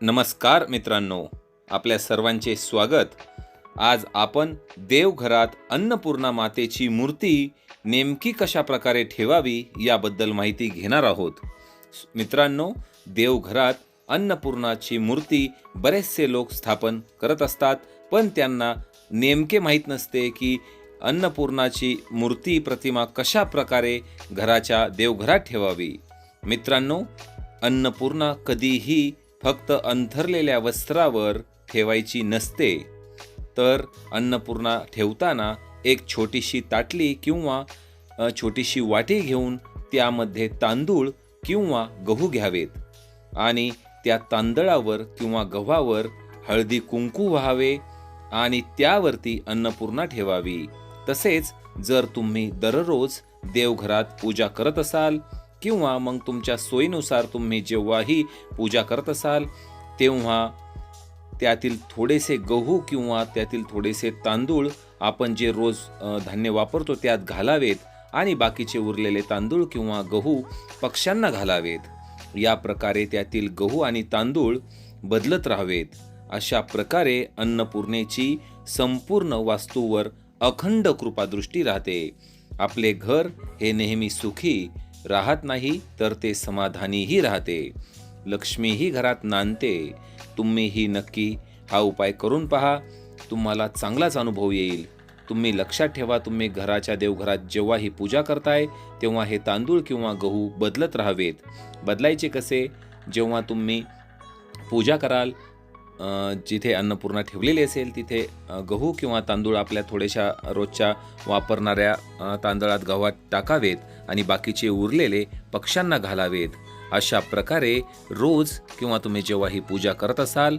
नमस्कार मित्रांनो आपल्या सर्वांचे स्वागत. आज आपण देवघरात अन्नपूर्णा मातेची मूर्ती नेमकी कशा प्रकारे ठेवावी याबद्दल माहिती घेणार आहोत. मित्रांनो देवघरात अन्नपूर्णाची मूर्ती बरेचसे लोक स्थापन करत असतात पण त्यांना नेमके माहीत नसते की अन्नपूर्णाची मूर्ती प्रतिमा कशा प्रकारे घराच्या देवघरात ठेवावी. मित्रांनो अन्नपूर्णा कधीही फक्त अंथरलेल्या वस्त्रावर ठेवायची नसते तर अन्नपूर्णा ठेवताना एक छोटीशी ताटली किंवा छोटीशी वाटी घेऊन त्यामध्ये तांदूळ किंवा गहू घ्यावेत आणि त्या तांदळावर किंवा गव्हावर हळदी कुंकू व्हावे आणि त्यावरती अन्नपूर्णा ठेवावी. तसेच जर तुम्ही दररोज देवघरात पूजा करत असाल किंवा मग तुमच्या सोयीनुसार तुम्ही जेव्हाही पूजा करत असाल तेव्हा त्यातील थोडेसे गहू किंवा त्यातील थोडेसे तांदूळ आपण जे रोज धान्य वापरतो त्यात घालावेत आणि बाकीचे उरलेले तांदूळ किंवा गहू पक्ष्यांना घालावेत. या प्रकारे त्यातील गहू आणि तांदूळ बदलत राहावेत. अशा प्रकारे अन्नपूर्णेची संपूर्ण वास्तूवर अखंड कृपादृष्टी राहते. आपले घर हे नेहमी सुखी राहत नाही तर ते समाधानीही राहते. लक्ष्मीही घरात नांदते. तुम्हीही नक्की हा उपाय करून पहा. तुम्हाला चांगलाच अनुभव येईल. तुम्ही लक्षात ठेवा तुम्ही घराच्या देवघरात जेव्हा ही पूजा करताय तेव्हा हे तांदूळ किंवा गहू बदलत राहावेत. बदलायचे कसे? जेव्हा तुम्ही पूजा कराल जिथे अन्नपूर्णा ठेवलेली असेल तिथे गहू किंवा तांदूळ आपल्या थोड्याशा रोजच्या वापरणाऱ्या तांदळात गव्हात टाकावेत आणि बाकीचे उरलेले पक्ष्यांना घालावेत. अशा प्रकारे रोज किंवा तुम्ही जेव्हा ही पूजा करत असाल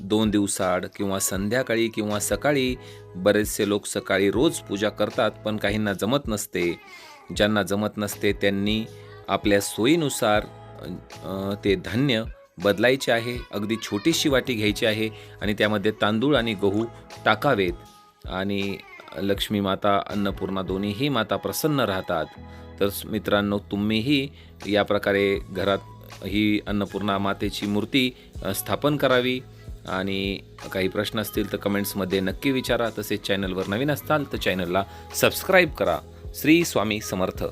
दोन दिवसाआड किंवा संध्याकाळी किंवा सकाळी बरेचसे लोक सकाळी रोज पूजा करतात पण काहींना जमत नसते. ज्यांना जमत नसते त्यांनी आपल्या सोयीनुसार ते धान्य बदलायची आहे अगदी छोटीशी वाटी घ्यायची आहे आणि त्यामध्ये तांदूळ आणि गहू टाकावेत. आणि लक्ष्मी माता अन्नपूर्णा दोन्हीही माता प्रसन्न राहतात. तर मित्रांनो तुम्हीही या प्रकारे घरात ही अन्नपूर्णा मातेची मूर्ती स्थापन करावी. आणि काही प्रश्न असतील तर कमेंट्समध्ये नक्की विचारा. तसेच चॅनलवर नवीन असताल तर चॅनलला सबस्क्राईब करा. श्री स्वामी समर्थ.